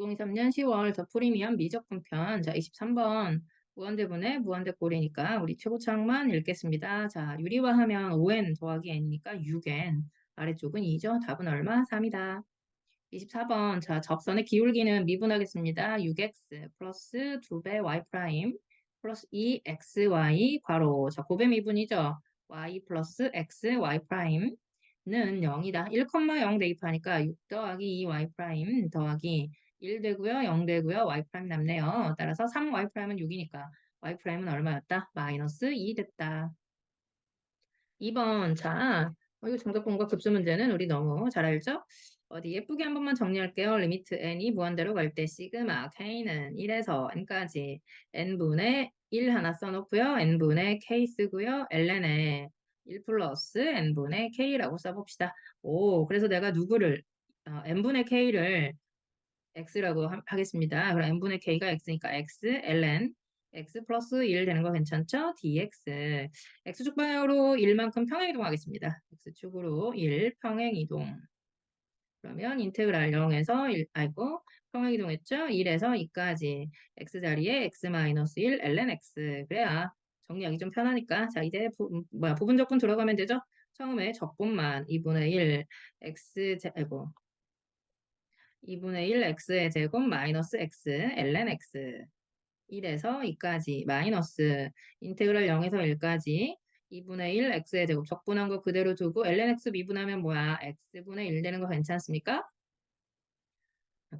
2023년 10월 더 프리미엄 미적분편 자 23번 무한대분의 무한대꼴이니까 우리 최고창만 읽겠습니다. 자 유리화 하면 5n 더하기 n이니까 6n 아래쪽은 2죠. 답은 얼마? 3이다. 24번 자 접선의 기울기는 미분하겠습니다. 6x 플러스 2배 y 프라임 플러스 2xy 괄호 자 고배 미분이죠. y 플러스 x y 프라임 는 0이다. 1,0 대입하니까 6 더하기 2y 프라임 더하기 1 되고요. 0 되고요. y 프라임 남네요. 따라서 3y 프라임은 6이니까 y 프라임은 얼마였다? 마이너스 2 됐다. 2번 자 어, 이거 정답 공과 급수 문제는 우리 너무 잘 알죠? 어디 예쁘게 한 번만 정리할게요. 리미트 n이 무한대로 갈 때 시그마 k는 1에서 n까지 n분의 1 하나 써놓고요. n분의 k 쓰고요. ln에 1 플러스 n분의 k라고 써봅시다. 오, 그래서 내가 누구를 어, n분의 k를 x라고 하, 겠습니다 그럼 n분의 k가 x니까 x, ln, x 플러스 1 되는 거 괜찮죠? dx. x축 방향으로 1만큼 평행 이동하겠습니다. x축으로 1 평행 이동. 그러면 인테그랄 0에서 1, 아이고, 평행 이동했죠? 1에서 2까지 x자리에 x-1 ln x. 그래야 정리하기 좀 편하니까. 자, 이제 부, 뭐야, 부분 적분 들어가면 되죠? 처음에 적분만 2분의 1 x 제곱 2분의 1 x의 제곱 마이너스 x ln x 1에서 2까지 마이너스 인테그랄 0에서 1까지 2분의 1 x의 제곱 적분한 거 그대로 두고 ln x 미분하면 뭐야? x분의 1 되는 거 괜찮습니까?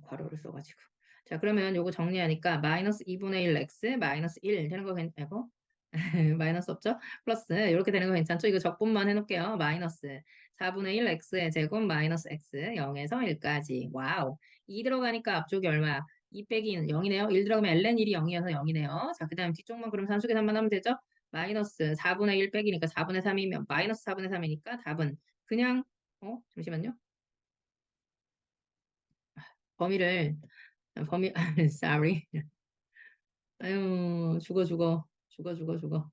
괄호를 써가지고 자 그러면 요거 정리하니까 마이너스 2분의 1 x 마이너스 1 되는 거 괜찮고 마이너스 없죠? 플러스 이렇게 되는 거 괜찮죠? 이거 적분만 해놓을게요. 마이너스 4분의 1 x의 제곱 마이너스 x 0에서 1까지. 와우. 2 들어가니까 앞쪽이 얼마? 2 빼기 0이네요. 1 들어가면 ln 1이 0이어서 0이네요. 자, 그 다음 뒤쪽만 그럼 산수 계산만 하면 되죠? 마이너스 4분의 1 빼기니까 4분의 3이면 마이너스 4분의 3이니까 답은 그냥 어? 잠시만요. 범위를 범위 sorry. 아유, 죽어 죽어. 죽어 죽어 죽어.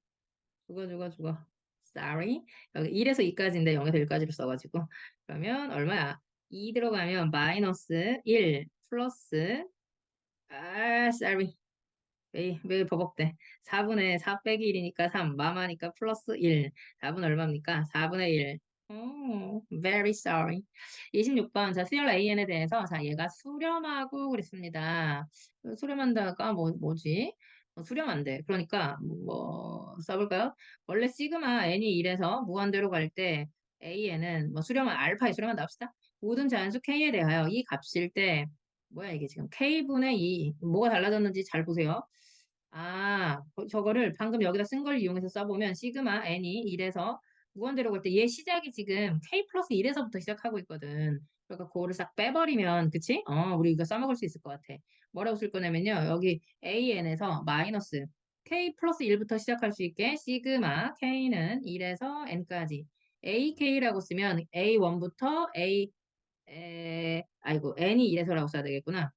죽어 죽어 죽어. Sorry 여기 1에서 2까지인데 0에서 1까지를 써가지고. 그러면 얼마야? 2 들어가면 마이너스 1 플러스 아 sorry 왜, 왜 버벅대. 4분의 4 빼기 1이니까 3 마마니까 플러스 1 답은 얼마입니까? 4분의 1 오, very sorry. 26번, 자, 수열 AN에 대해서, 자, 얘가 수렴하고 그랬습니다. 수렴한다가 뭐, 뭐지? 어, 수렴한대. 그러니까 뭐 써볼까요? 원래 시그마 n이 1에서 무한대로 갈 때 an은 뭐 수렴한 알파에 수렴한다 합시다. 모든 자연수 k에 대하여 이 값일 때 뭐야 이게 지금 k분의 2 뭐가 달라졌는지 잘 보세요. 아 저거를 방금 여기다 쓴 걸 이용해서 써보면 시그마 n이 1에서 무한대로 갈 때 얘 시작이 지금 k 플러스 1에서부터 시작하고 있거든. 그러니까 그거를 싹 빼버리면 그치? 어 우리 이거 써먹을 수 있을 것 같아. 뭐라고 쓸 거냐면요. 여기 AN에서 마이너스 K 플러스 1부터 시작할 수 있게 시그마 K는 1에서 N까지 AK라고 쓰면 A1부터 A 에, 아이고 N이 1에서라고 써야 되겠구나.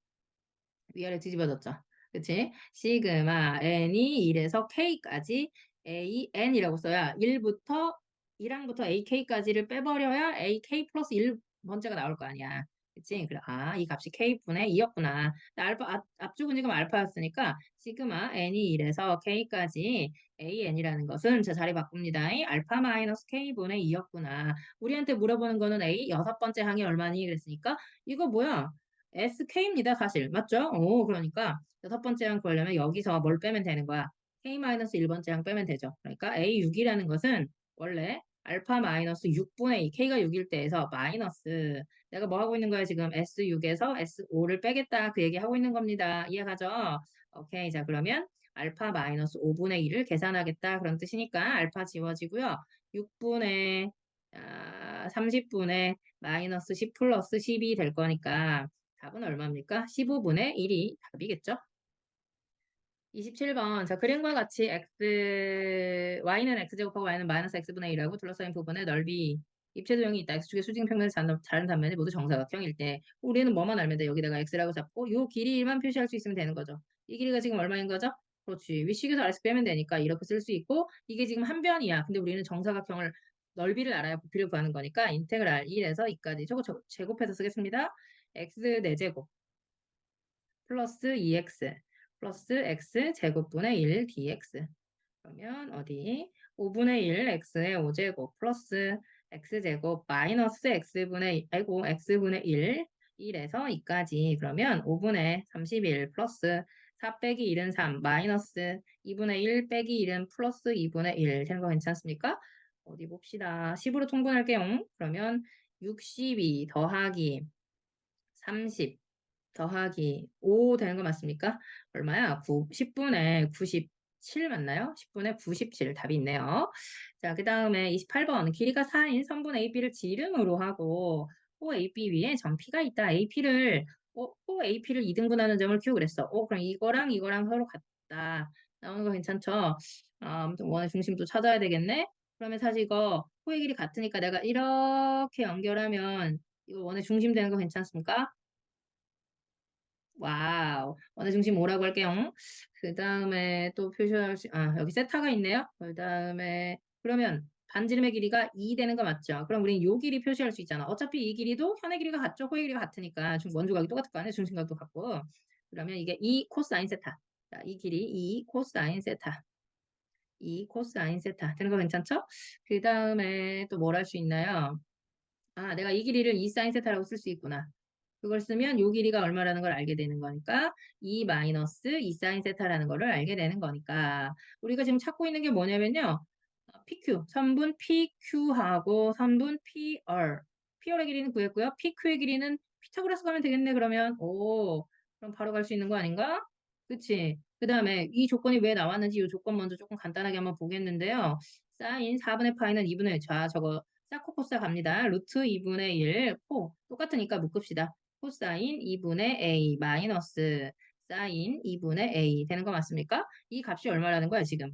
위아래 뒤집어졌죠. 그치? 시그마 N이 1에서 K까지 AN이라고 써야 1부터 1항부터 AK까지를 빼버려야 AK 플러스 1 번째가 나올 거 아니야. 그치? 그래, 아, 이 값이 K분의 2였구나. 알파, 앞, 앞쪽은 지금 알파였으니까, 시그마 N이 1에서 K까지 AN이라는 것은 제 자리 바꿉니다. 알파 마이너스 K분의 2였구나. 우리한테 물어보는 거는 A 여섯 번째 항이 얼마니? 그랬으니까, 이거 뭐야? SK입니다, 사실. 맞죠? 오, 그러니까, 여섯 번째 항 구하려면 여기서 뭘 빼면 되는 거야? K 마이너스 1번째 항 빼면 되죠. 그러니까 A6이라는 것은 원래 알파 마이너스 6분의 2, K가 6일 때에서 마이너스 내가 뭐 하고 있는 거야 지금 S6에서 S5를 빼겠다 그 얘기 하고 있는 겁니다. 이해가죠? 오케이 자 그러면 알파 마이너스 5분의 2를 계산하겠다 그런 뜻이니까 알파 지워지고요. 6분의 아, 30분의 마이너스 10 플러스 10이 될 거니까 답은 얼마입니까? 15분의 1이 답이겠죠? 27번. 자, 그림과 같이 x, y는 x제곱하고 y는 마이너스 x분의 1하고 둘러싸인 부분의 넓이 입체 도형이 있다. x축의 수직 평면에서 다른 단면이 모두 정사각형일 때 우리는 뭐만 알면 돼? 여기다가 x라고 잡고 이 길이만 표시할 수 있으면 되는 거죠. 이 길이가 지금 얼마인 거죠? 그렇지. 위식에서 아래서 빼면 되니까 이렇게 쓸 수 있고 이게 지금 한 변이야. 근데 우리는 정사각형을 넓이를 알아야 부피를 구하는 거니까 인테그랄 1에서 2까지 저거 제곱해서 쓰겠습니다. x 4제곱 플러스 2x 플러스 x 제곱분의 1 dx 그러면 어디 5분의 1 x의 5제곱 플러스 x제곱 마이너스 x분의 아이고 x분의 1 1에서 2까지 그러면 5분의 31 플러스 4 빼기 1은 3 마이너스 2분의 1 빼기 1은 플러스 2분의 1 되는 거 괜찮습니까? 어디 봅시다. 10으로 통분할게요. 그러면 62 더하기 30 더하기 5 되는 거 맞습니까? 얼마야? 9, 10분의 97 맞나요? 10분의 97 답이 있네요. 자, 그 다음에 28번 길이가 4인 선분 AB를 지름으로 하고 OAB 위에 점 P가 있다. AP를 어, OAP를 2등분하는 점을 Q 그랬어. 어, 그럼 이거랑 이거랑 서로 같다. 나오는 거 괜찮죠? 아, 아무튼 원의 중심도 찾아야 되겠네. 그러면 사실 이거 호의 길이 같으니까 내가 이렇게 연결하면 이거 원의 중심 되는 거 괜찮습니까? 와우. 원의 중심 뭐라고 할게요. 그 다음에 또 표시할 수, 아, 여기 세타가 있네요. 그 다음에, 그러면 반지름의 길이가 2 되는 거 맞죠? 그럼 우리는 요 길이 표시할 수 있잖아. 어차피 이 길이도 현의 길이가 같죠? 호의 길이가 같으니까 중 원조각이 똑같을 거 아니에요? 중심각도 같고. 그러면 이게 2 코사인 세타. 자, 이 길이 2 코사인 세타. 2 코사인 세타. 되는 거 괜찮죠? 그 다음에 또 뭘 할 수 있나요? 아, 내가 이 길이를 2 사인 세타라고 쓸 수 있구나. 그걸 쓰면 요 길이가 얼마라는 걸 알게 되는 거니까 2 마이너스 2 사인 세타라는 거를 알게 되는 거니까 우리가 지금 찾고 있는 게 뭐냐면요. PQ, 선분 PQ하고 선분 PR. PR의 길이는 구했고요. PQ의 길이는 피타고라스 가면 되겠네. 그러면 오, 그럼 바로 갈 수 있는 거 아닌가? 그치? 그 다음에 이 조건이 왜 나왔는지 이 조건 먼저 조금 간단하게 한번 보겠는데요. 사인 4분의 파이는 2분의 1. 자, 저거 사코코사 갑니다. 루트 2분의 1, 코. 똑같으니까 묶읍시다. 코사인 2분의 a 마이너스 사인 2분의 a 되는 거 맞습니까? 이 값이 얼마라는 거야, 지금?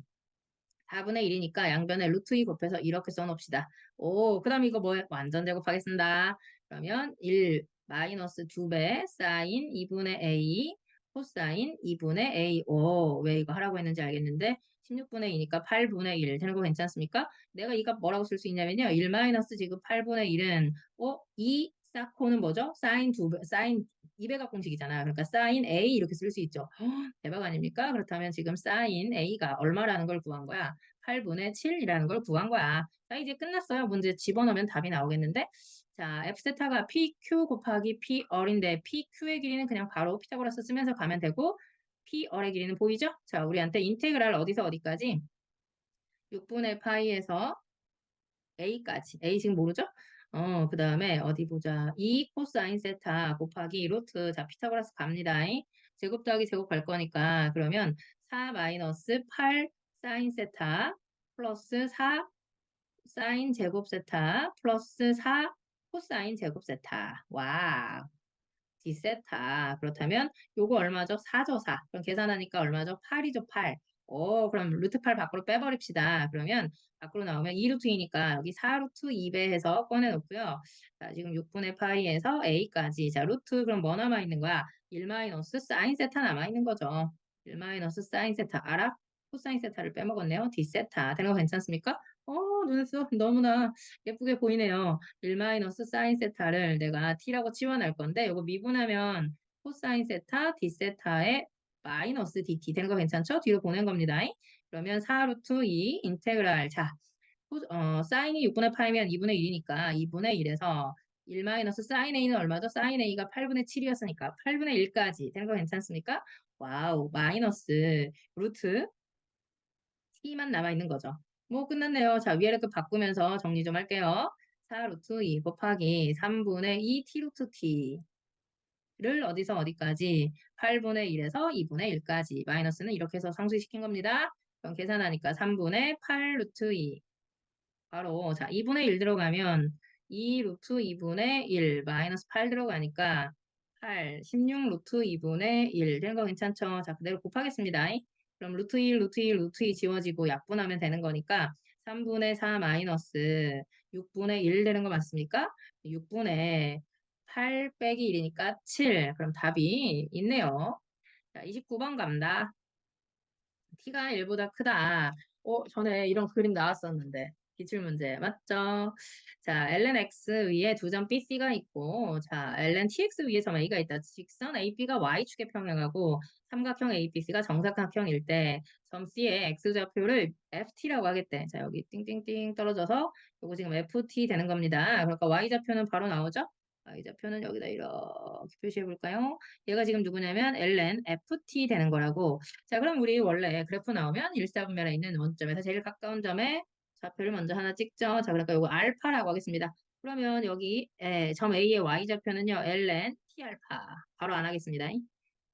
4분의 1이니까 양변에 루트 2 곱해서 이렇게 써놓읍시다. 오, 그 다음 이거 뭐 완전 제곱하겠습니다. 그러면 1 마이너스 2배 사인 2분의 a 코사인 2분의 a 오, 왜 이거 하라고 했는지 알겠는데 16분의 2니까 8분의 1 되는 거 괜찮습니까? 내가 이거 뭐라고 쓸 수 있냐면요. 1 마이너스 지금 8분의 1은 어, 2 사코는 뭐죠? 사인 2배, 사인 2배각 공식이잖아. 그러니까 사인 A 이렇게 쓸 수 있죠. 허, 대박 아닙니까? 그렇다면 지금 사인 A가 얼마라는 걸 구한 거야? 8분의 7이라는 걸 구한 거야. 자, 이제 끝났어요. 문제 집어넣으면 답이 나오겠는데? 자, F세타가 PQ 곱하기 PR인데 PQ의 길이는 그냥 바로 피타고라스 쓰면서 가면 되고 PR의 길이는 보이죠? 자, 우리한테 인테그랄 어디서 어디까지? 6분의 파이에서 A까지. A 지금 모르죠? 어, 그 다음에 어디 보자. 2 코사인 세타 곱하기 루트. 자, 피타고라스 갑니다. 제곱 더하기 제곱 갈 거니까 그러면 4 마이너스 8 사인 세타 플러스 4 사인 제곱 세타 플러스 4 코사인 제곱 세타. 와. 디세타. 그렇다면 요거 얼마죠? 4죠, 4. 그럼 계산하니까 얼마죠? 8이죠, 8. 오, 그럼 루트 8 밖으로 빼버립시다. 그러면 밖으로 나오면 2루트이니까 여기 4루트 2배 해서 꺼내놓고요. 자, 지금 6분의 파이에서 a까지. 자, 루트 그럼 뭐 남아있는 거야? 1 마이너스 사인 세타 남아있는 거죠. 1 마이너스 사인 세타. 알아? 코사인 세타를 빼먹었네요. 디세타. 되는 거 괜찮습니까? 어, 눈에서 너무나 예쁘게 보이네요. 1 마이너스 사인 세타를 내가 t라고 치환할 건데 이거 미분하면 코사인 세타, 디세타의 마이너스 dt 되는 거 괜찮죠? 뒤로 보낸 겁니다. 그러면 4루트 2 인테그랄 자 어, 사인이 6분의 파이면 2분의 1이니까 2분의 1에서 1 마이너스 사인 a는 얼마죠? 사인 a가 8분의 7이었으니까 8분의 1까지 되는 거 괜찮습니까? 와우 마이너스 루트 t만 남아있는 거죠. 뭐 끝났네요. 자 위아래 급 바꾸면서 정리 좀 할게요. 4 루트 2 곱하기 3분의 2 t 루트 t 를 어디서 어디까지 8분의 1에서 2분의 1까지 마이너스는 이렇게 해서 상수시킨 겁니다. 그럼 계산하니까 3분의 8 루트 2 바로 자 2분의 1 들어가면 2 루트 2분의 1 마이너스 8 들어가니까 8 16 루트 2분의 1 되는 거 괜찮죠? 자 그대로 곱하겠습니다. 그럼 루트 1 루트 1 루트 2 지워지고 약분하면 되는 거니까 3분의 4 마이너스 6분의 1 되는 거 맞습니까? 6분의 8 빼기 1이니까 7. 그럼 답이 있네요. 자, 29번 갑니다. t가 1보다 크다. 어, 전에 이런 그림 나왔었는데. 기출문제 맞죠? 자, lnx 위에 두 점 BC가 있고 자, ln tx 위에 점 A가 있다. 직선 AB가 Y축의 평행하고 삼각형 ABC가 정사각형일 때 점 C의 X좌표를 FT라고 하겠대. 자, 여기 띵띵띵 떨어져서 요거 지금 FT 되는 겁니다. 그러니까 Y좌표는 바로 나오죠? Y좌표는 여기다 이렇게 표시해 볼까요? 얘가 지금 누구냐면 ln FT 되는 거라고. 자, 그럼 우리 원래 그래프 나오면 일사분면에 있는 원점에서 제일 가까운 점에 좌표를 먼저 하나 찍죠. 자, 그러니까 요거 알파라고 하겠습니다. 그러면 여기 예, 점 A의 Y좌표는요. ln T 알파. 바로 안 하겠습니다.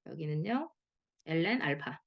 여기는요. ln 알파.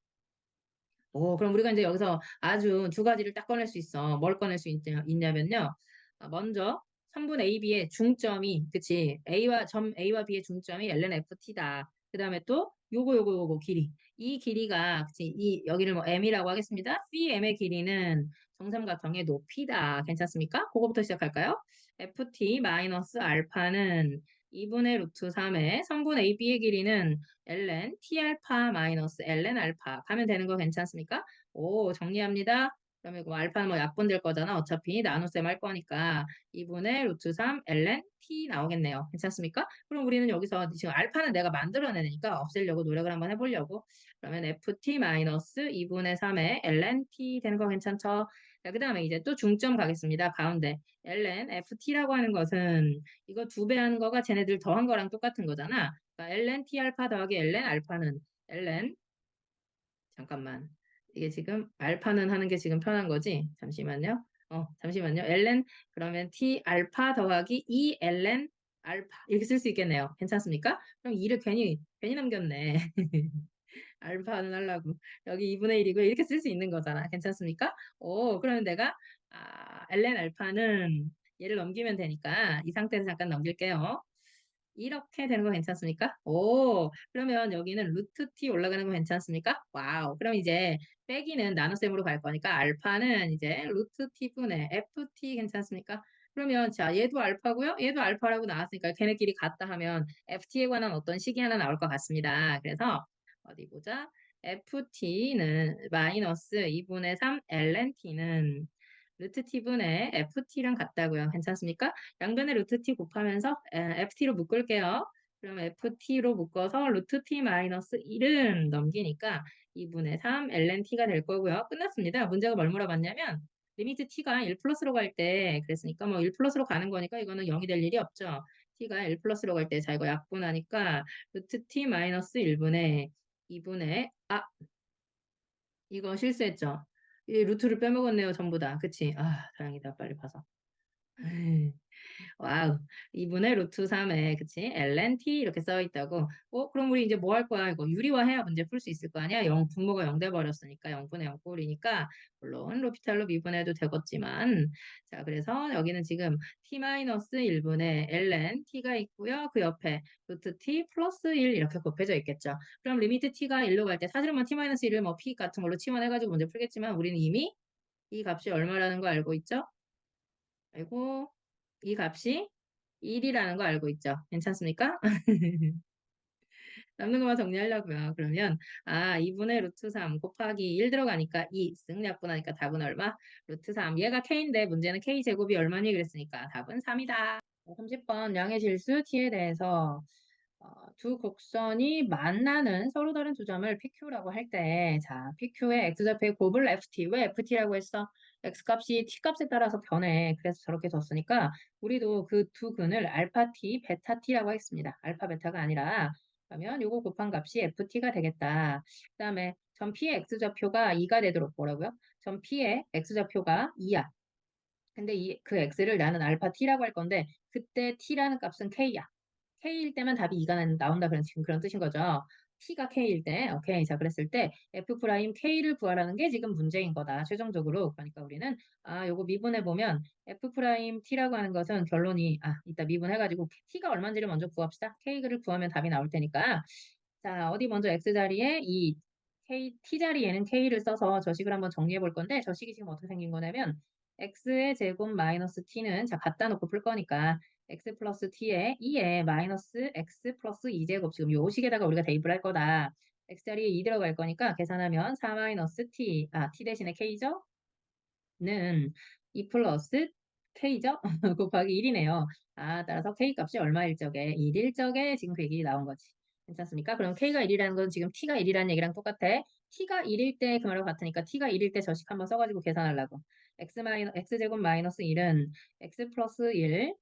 오, 그럼 우리가 이제 여기서 아주 두 가지를 딱 꺼낼 수 있어. 뭘 꺼낼 수 있, 있냐면요. 아, 먼저 선분 AB의 중점이 그치 A와 점 A와 B의 중점이 ln FT다. 그 다음에 또 요거 요거 요거 길이 이 길이가 그치 이 여기를 뭐 M이라고 하겠습니다. BM의 길이는 정삼각형의 높이다. 괜찮습니까? 그거부터 시작할까요? FT 마이너스 알파는 2분의 루트 3의 선분 AB의 길이는 ln T 알파 마이너스 ln 알파 가면 되는 거 괜찮습니까? 오 정리합니다. 그러면 이거 알파는 뭐 약분될 거잖아. 어차피 나눗셈 할 거니까 2분의 루트 3 ln t 나오겠네요. 괜찮습니까? 그럼 우리는 여기서 지금 알파는 내가 만들어내니까 없애려고 노력을 한번 해보려고. 그러면 ft 마이너스 2분의 3의 ln t 되는 거 괜찮죠? 자, 그 다음에 이제 또 중점 가겠습니다. 가운데 ln ft라고 하는 것은 이거 두배 하는 거가 쟤네들 더한 거랑 똑같은 거잖아. 그러니까 ln t 알파 더하기 ln 알파는 ln 잠깐만 이게 지금 알파는 하는 게 지금 편한 거지? 잠시만요. 어, 잠시만요. ln 그러면 t 알파 더하기 2 ln 알파 이렇게 쓸 수 있겠네요. 괜찮습니까? 그럼 2를 괜히 괜히 남겼네. 알파는 하려고 여기 2분의 1이고 이렇게 쓸 수 있는 거잖아. 괜찮습니까? 오, 그러면 내가 아, ln 알파는 얘를 넘기면 되니까 이 상태에서 잠깐 넘길게요. 이렇게 되는 거 괜찮습니까? 오, 그러면 여기는 루트 t 올라가는 거 괜찮습니까? 와우. 그럼 이제 빼기는 나눗셈으로 갈 거니까 알파는 이제 루트 t분의 ft 괜찮습니까? 그러면 자 얘도 알파고요. 얘도 알파라고 나왔으니까 걔네끼리 같다 하면 ft에 관한 어떤 식이 하나 나올 것 같습니다. 그래서 어디 보자. ft는 마이너스 2분의 3 ln t는 루트 t분의 ft랑 같다고요. 괜찮습니까? 양변에 루트 t 곱하면서 에, ft로 묶을게요. 그럼 ft로 묶어서 루트 t 마이너스 1은 넘기니까 2분의 3 ln t가 될 거고요. 끝났습니다. 문제가 뭘 물어봤냐면 리미트 t가 1 플러스로 갈 때 그랬으니까 뭐 1 플러스로 가는 거니까 이거는 0이 될 일이 없죠. t가 1 플러스로 갈 때 자 이거 약분하니까 루트 t 마이너스 1분의 2분의 아 이거 실수했죠. 이 루트를 빼먹었네요, 전부 다. 그치? 아, 다행이다. 빨리 봐서. 에이, 와우. 2분의 루트 3에, 그치? ln t 이렇게 써 있다고. 어, 그럼 우리 이제 뭐 할 거야? 이거 유리화해야 문제 풀 수 있을 거 아니야? 0, 분모가 0 돼 버렸으니까 0분의 0 꼴이니까 물론 로피탈로 미분해도 되겠지만 자, 그래서 여기는 지금 t-1분의 ln t가 있고요. 그 옆에 루트 t 플러스 1 이렇게 곱해져 있겠죠. 그럼 리미트 t가 1로 갈 때 사실은 뭐 t-1을 뭐 p 같은 걸로 치환해가지고 문제 풀겠지만 우리는 이미 이 값이 얼마라는 거 알고 있죠? 알고 이 값이 1이라는 거 알고 있죠? 괜찮습니까? 남는 것만 정리하려고요. 그러면 아 2분의 루트 3 곱하기 1 들어가니까 2 승약분하니까 답은 얼마? 루트 3 얘가 k인데 문제는 k제곱이 얼마니 그랬으니까 답은 3이다. 30번 양의 실수 t에 대해서 어, 두 곡선이 만나는 서로 다른 두 점을 PQ라고 할 때, 자, PQ의 X좌표의 곱을 FT, 왜 FT라고 했어? X값이 T값에 따라서 변해. 그래서 저렇게 뒀으니까, 우리도 그 두 근을 알파 T, 베타 T라고 하겠습니다. 알파, 베타가 아니라, 그러면 요거 곱한 값이 FT가 되겠다. 그 다음에 점 P의 X좌표가 2가 되도록 뭐라고요? 점 P의 X좌표가 2야. 근데 이, 그 X를 나는 알파 T라고 할 건데, 그때 T라는 값은 K야. K일 때만 답이 2가 나온다 그런 지금 그런 뜻인 거죠. T가 K일 때, 오케이. 자, 그랬을 때 F 프라임 K를 구하라는 게 지금 문제인 거다. 최종적으로. 그러니까 우리는 아, 요거 미분해 보면 F 프라임 T라고 하는 것은 결론이 아, 이따 미분해 가지고 T가 얼마인지를 먼저 구합시다. K를 구하면 답이 나올 테니까. 자, 어디 먼저 X 자리에 이 K, T 자리에는 K를 써서 저식을 한번 정리해 볼 건데 저식이 지금 어떻게 생긴 거냐면 X의 제곱 마이너스 T는 자, 갖다 놓고 풀 거니까 x 플러스 t에 2에 마이너스 x 플러스 2제곱 지금 요 식에다가 우리가 대입을 할 거다. x 자리에 2 들어갈 거니까 계산하면 4 마이너스 t, 아, t 대신에 k죠? 는2 플러스 k죠? 곱하기 1이네요. 아, 따라서 k 값이 얼마일 적에 1일 적에 지금 그 얘기 나온 거지. 괜찮습니까? 그럼 k가 1이라는 건 지금 t가 1이라는 얘기랑 똑같아. t가 1일 때 그 말하고 같으니까 t가 1일 때 저식 한번 써가지고 계산하려고. x 마이너 x제곱 마이너스 1은 x 플러스 1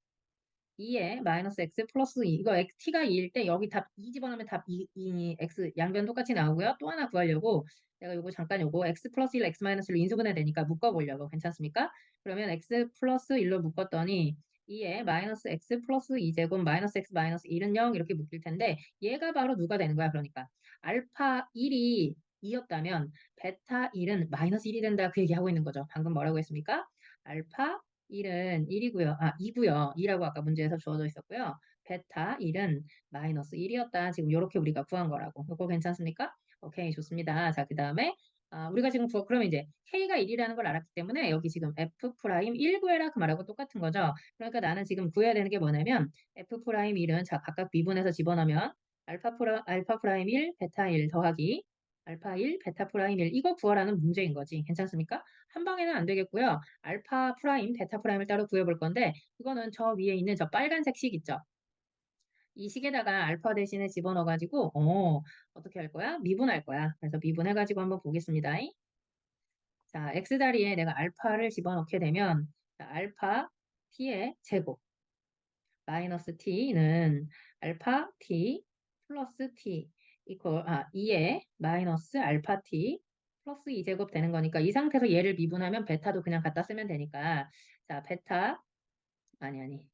2에 마이너스 x 플러스 2 이거 x, t가 2일 때 여기 답 2 집어넣으면 답 2, 2 x 양변 똑같이 나오고요. 또 하나 구하려고 내가 요거 잠깐 요거 x 플러스 1 x 마이너스 1로 인수분해 되니까 묶어보려고 괜찮습니까? 그러면 x 플러스 1로 묶었더니 2에 마이너스 x 플러스 2제곱 마이너스 x 마이너스 1은 0 이렇게 묶일 텐데 얘가 바로 누가 되는 거야 그러니까 알파 1이 2였다면 베타 1은 마이너스 1이 된다 그 얘기하고 있는 거죠. 방금 뭐라고 했습니까? 알파 1은 1이고요. 아, 2고요. 2라고 아까 문제에서 주어져 있었고요. 베타 1은 마이너스 1이었다. 지금 이렇게 우리가 구한 거라고. 이거 괜찮습니까? 오케이, 좋습니다. 자, 그 다음에 아, 우리가 지금 구어, 그러면 이제 K가 1이라는 걸 알았기 때문에 여기 지금 F 프라임 1 구해라 그 말하고 똑같은 거죠. 그러니까 나는 지금 구해야 되는 게 뭐냐면 F 프라임 1은 자, 각각 미분해서 집어넣으면 알파 프라, 알파 프라임 1, 베타 1 더하기 알파 1, 베타 프라임 1 이거 구하라는 문제인 거지. 괜찮습니까? 한 방에는 안 되겠고요. 알파 프라임, 베타 프라임을 따로 구해볼 건데 그거는 저 위에 있는 저 빨간색 식 있죠. 이 식에다가 알파 대신에 집어넣어가지고 어, 어떻게 할 거야? 미분할 거야. 그래서 미분해가지고 한번 보겠습니다. 자, x다리에 내가 알파를 집어넣게 되면 자, 알파 t의 제곱 마이너스 t는 알파 t 플러스 t 이퀄 아 2에 마이너스 알파 t 플러스 2제곱 되는 거니까 이 상태에서 얘를 미분하면 베타도 그냥 갖다 쓰면 되니까. 자 베타. 아니 아니.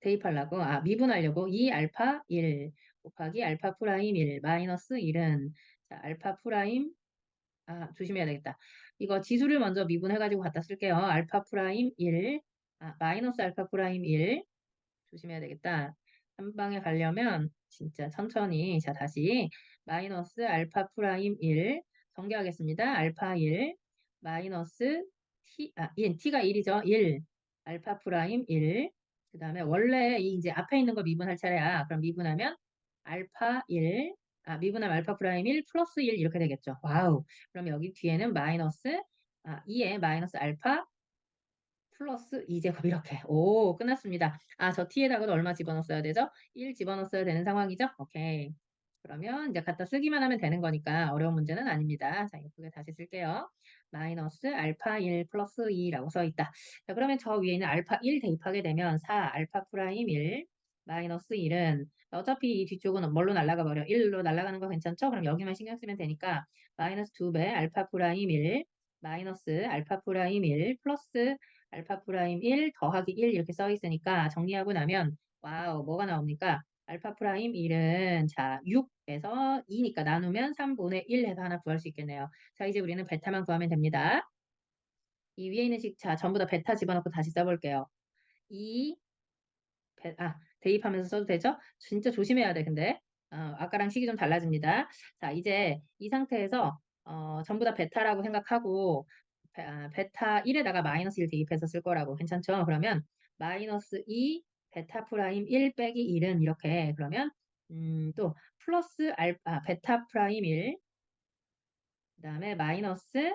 대입하려고. 아 미분하려고. 2 알파 1 곱하기 알파 프라임 1 마이너스 1은. 자 알파 프라임. 아 조심해야 되겠다. 이거 지수를 먼저 미분해 가지고 갖다 쓸게요. 알파 프라임 1 아, 마이너스 알파 프라임 1 조심해야 되겠다. 한 방에 가려면 진짜 천천히. 자 다시. 마이너스 알파 프라임 1 전개하겠습니다. 알파 1 마이너스 t 아 t가 1이죠. 1 알파 프라임 1 그 다음에 원래 이 이제 앞에 있는 거 미분할 차례야. 그럼 미분하면 알파 1 아, 미분하면 알파 프라임 1 플러스 1 이렇게 되겠죠. 와우. 그럼 여기 뒤에는 마이너스 아, 2에 마이너스 알파 플러스 2제곱 이렇게. 오, 끝났습니다. 아, 저 t에다가도 얼마 집어넣었어야 되죠? 1 집어넣었어야 되는 상황이죠? 오케이. 그러면 이제 갖다 쓰기만 하면 되는 거니까 어려운 문제는 아닙니다. 자, 예쁘게 다시 쓸게요. 마이너스 알파 1 플러스 2라고 써 있다. 자, 그러면 저 위에 있는 알파 1 대입하게 되면 4 알파 프라임 1 마이너스 1은 어차피 이 뒤쪽은 뭘로 날아가 버려? 1로 날아가는 거 괜찮죠? 그럼 여기만 신경 쓰면 되니까 마이너스 2배 알파 프라임 1 마이너스 알파 프라임 1 플러스 알파 프라임 1 더하기 1 이렇게 써 있으니까 정리하고 나면 와우 뭐가 나옵니까? 알파 프라임 1은 자 6에서 2니까 나누면 3분의 1 해서 하나 구할 수 있겠네요. 자 이제 우리는 베타만 구하면 됩니다. 이 위에 있는 식 자 전부 다 베타 집어넣고 다시 써볼게요. 2 베, 아 대입하면서 써도 되죠? 진짜 조심해야 돼 근데 어, 아까랑 식이 좀 달라집니다. 자 이제 이 상태에서 어, 전부 다 베타라고 생각하고 베, 아, 베타 1에다가 마이너스 1 대입해서 쓸 거라고 괜찮죠? 그러면 마이너스 2 베타 프라임 1 빼기 1은 이렇게 그러면 음, 또 플러스 알파 베타 프라임 1 그다음에 마이너스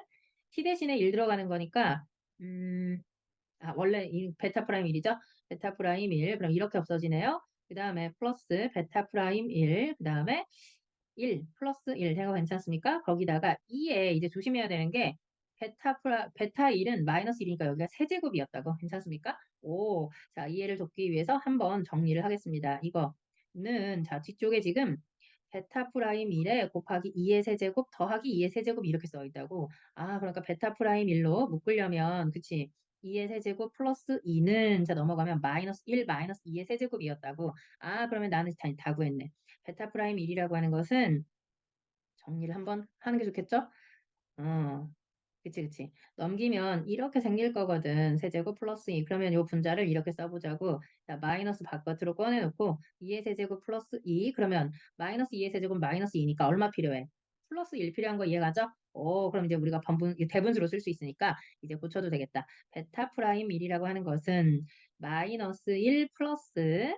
t 대신에 1 들어가는 거니까 음, 아, 원래 이 베타 프라임 1이죠. 베타 프라임 1 그럼 이렇게 없어지네요. 그 다음에 플러스 베타 프라임 1 그 다음에 1 플러스 1 해가 괜찮습니까? 거기다가 2에 이제 조심해야 되는 게 베타 프라, 베타 1은 마이너스 1이니까 여기가 세제곱이었다고 괜찮습니까? 오, 자 이해를 돕기 위해서 한번 정리를 하겠습니다. 이거는 자 뒤쪽에 지금 베타 프라임 1에 곱하기 2의 세제곱 더하기 2의 세제곱 이렇게 써 있다고. 아 그러니까 베타 프라임 1로 묶으려면 그치 2의 세제곱 플러스 2는 자 넘어가면 마이너스 1 마이너스 2의 세제곱이었다고. 아 그러면 나는 다, 다 구했네. 베타 프라임 1이라고 하는 것은 정리를 한번 하는 게 좋겠죠? 어, 그치, 그치. 넘기면 이렇게 생길 거거든. 세제곱 플러스 2. 그러면 이 분자를 이렇게 써보자고. 자, 마이너스 바깥으로 꺼내놓고 2의 세제곱 플러스 2. 그러면 마이너스 2의 세제곱 마이너스 2니까 얼마 필요해? 플러스 1 필요한 거 이해가죠? 오, 그럼 이제 우리가 번분, 대분수로 쓸 수 있으니까 이제 고쳐도 되겠다. 베타 프라임 1이라고 하는 것은 마이너스 1 플러스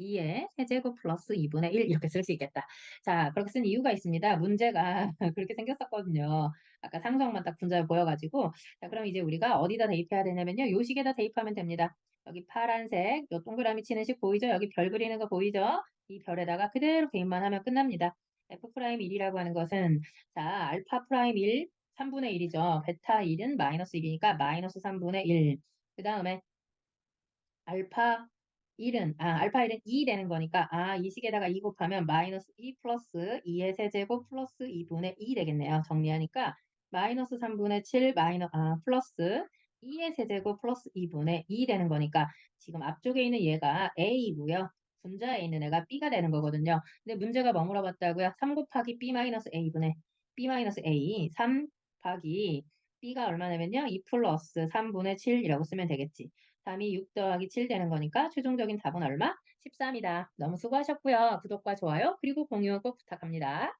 2의 세제곱 플러스 2분의 1 이렇게 쓸 수 있겠다. 자, 그렇게 쓴 이유가 있습니다. 문제가 그렇게 생겼었거든요. 아까 상수항만 딱 분자를 보여가지고. 자, 그럼 이제 우리가 어디다 대입해야 되냐면요. 요 식에다 대입하면 됩니다. 여기 파란색, 요 동그라미 치는 식 보이죠? 여기 별 그리는 거 보이죠? 이 별에다가 그대로 대입만 하면 끝납니다. F'1이라고 하는 것은, 자, 알파 프라임 1, 3분의 1이죠. 베타 1은 마이너스 1이니까 마이너스 3분의 1. 그 다음에 알파 1은 아 알파 1은 2 되는 거니까 아 이 식에다가 2 곱하면 마이너스 2 플러스 2의 세제곱 플러스 2분의 2 되겠네요. 정리하니까 마이너스 3분의 7 마이너 아 플러스 2의 세제곱 플러스 2분의 2 되는 거니까 지금 앞쪽에 있는 얘가 A이고요. 분자에 있는 애가 B가 되는 거거든요. 근데 문제가 뭐 물어봤다고요? 3 곱하기 B 마이너스 A분의 B 마이너스 A 3 곱하기 B가 얼마냐면요. 2 플러스 3분의 7이라고 쓰면 되겠지. 3이 6 더하기 7 되는 거니까 최종적인 답은 얼마? 13이다. 너무 수고하셨고요. 구독과 좋아요 그리고 공유 꼭 부탁합니다.